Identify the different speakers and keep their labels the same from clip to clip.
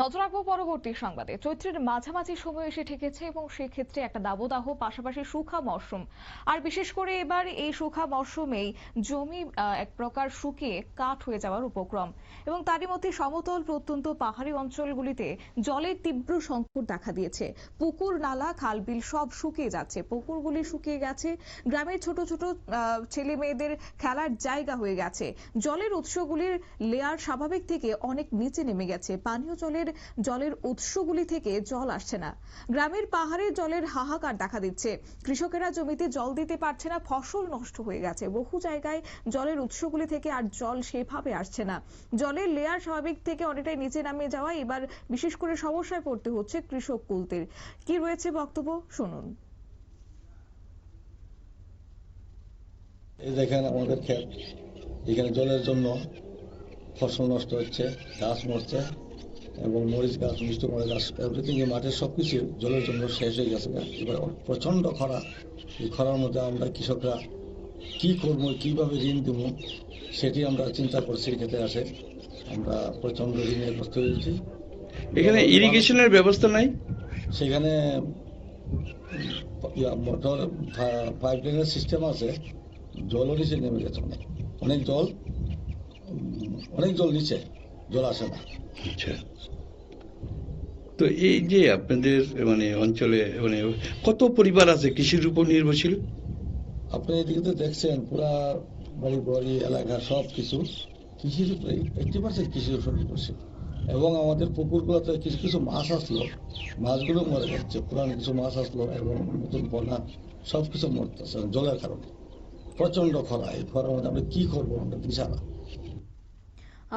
Speaker 1: নজর রাখব পরবর্তী সংবাদে। চৈত্রের মাঝামাঝি সময় এসে ঠেকেছে এবং সেক্ষেত্রে একটা দাবদাহ, পাশাপাশি সুখা মরশুম। আর বিশেষ করে এবার এই সুখা মরশুমেই জমি এক প্রকার শুকিয়ে কাঠ হয়ে যাওয়ার উপক্রম। এবং তারই মধ্যে সমতল প্রত্যন্ত পাহাড়ি অঞ্চলগুলিতে জলের তীব্র সংকট দেখা দিয়েছে। পুকুর, নালা খাল বিল সব শুকিয়ে যাচ্ছে। পুকুরগুলি শুকিয়ে গেছে। গ্রামের ছোট ছোট ছেলে মেয়েদের খেলার জায়গা হয়ে গেছে। জলের উৎসগুলির লেয়ার স্বাভাবিক থেকে অনেক নিচে নেমে গেছে। পানীয় জলের জলের উৎসগুলি থেকে জল আসছে না। গ্রামের পাহাড়ে জলের হাহাকার দেখা দিচ্ছে। কৃষকেরা জমিতে জল দিতে পারছে না, ফসল নষ্ট হয়ে গেছে। বহু জায়গায় জলের উৎসগুলি থেকে আর জল সেভাবে আসছে না। জলের লেয়ার স্বাভাবিক থেকে অনেকটাই নিচে নামিয়ে যাওয়া এবার বিশেষ করে সমস্যায় পড়তে হচ্ছে কৃষক কুলদের কি রয়েছে বক্তব্য? শুনুন।
Speaker 2: এই দেখেন আমাদের ক্ষেত। এখানে জলের জন্য ফসল নষ্ট হচ্ছে গাছ মরছে এবং মরিচ গাছ মিষ্টি মরিচ গাছ এভরিথিং এই মাঠের সব কিছু জলের জন্য শেষ হয়ে গেছে। এবার প্রচণ্ড খরা। এই খরার মধ্যে আমরা কৃষকরা কি করব কীভাবে ঋণ দেব সেটি আমরা চিন্তা করছি খেতে আসে। আমরা প্রচণ্ড ঋণের গ্রস্ত হয়েছি
Speaker 3: এখানে ইরিগেশনের ব্যবস্থা নাই?
Speaker 2: সেখানে মোটর পাইপ লাইনের সিস্টেম আছে। জলও নিচে নেমে গেছে অনেক। অনেক জল অনেক জল নিচে। জল আসে না
Speaker 3: আচ্ছা। তো এই যে আপনাদের মানে অঞ্চলে মানে কত পরিবার আছে? কৃষির উপর নির্ভরশীল?
Speaker 2: আপনি এদিকে তো দেখছেন পুরা বাড়ি বাড়ি এলাকা সব কিছু কৃষির উপরে এইটি পার্সেন্ট কৃষির উপর নির্ভরশীল। এবং আমাদের পুকুরগুলোতে কিছু কিছু মাছ আসলো মাছগুলো মরে যাচ্ছে পুরানো কিছু মাছ আসলো এবং নতুন বন্যা সব কিছু মরতেছে জলের কারণে। প্রচণ্ড খরা এই খরার মধ্যে আমরা কি করব? আমরা দিশারা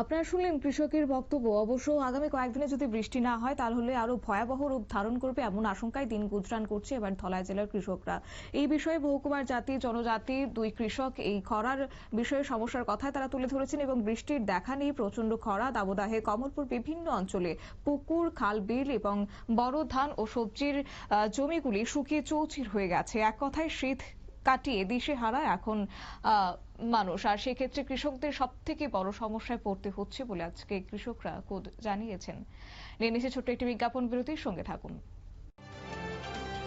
Speaker 1: আপনারা শুনলেন কৃষকের বক্তব্য। অবশ্য আগামী কয়েকদিনে যদি বৃষ্টি না হয়, তাহলে আরও ভয়াবহ রূপ ধারণ করবে এমন আশঙ্কায় দিন গুজরান করছে এবার ধলাই জেলার কৃষকরা। এই বিষয়ে বহুকুমার জাতি, জনজাতি, দুই কৃষক এই খরার বিষয়ে সমস্যার কথায় তারা তুলে ধরেছেন এবং বৃষ্টির দেখা নেই প্রচণ্ড খরা, দাবদাহে কমলপুর বিভিন্ন অঞ্চলে পুকুর, খাল, বিল এবং বড় ধান ও সবজির জমিগুলি শুকিয়ে চৌচির হয়ে গেছে। এক কথায় শীত কাটিয়ে দিশে হারায় এখন মানুষ। আর সেক্ষেত্রে কৃষকদের সব থেকে বড় সমস্যায় পড়তে হচ্ছে বলে আজকে কৃষকরা জানিয়েছেন। নিয়ে ছোট্ট একটি বিজ্ঞাপন বিরতির সঙ্গে থাকুন।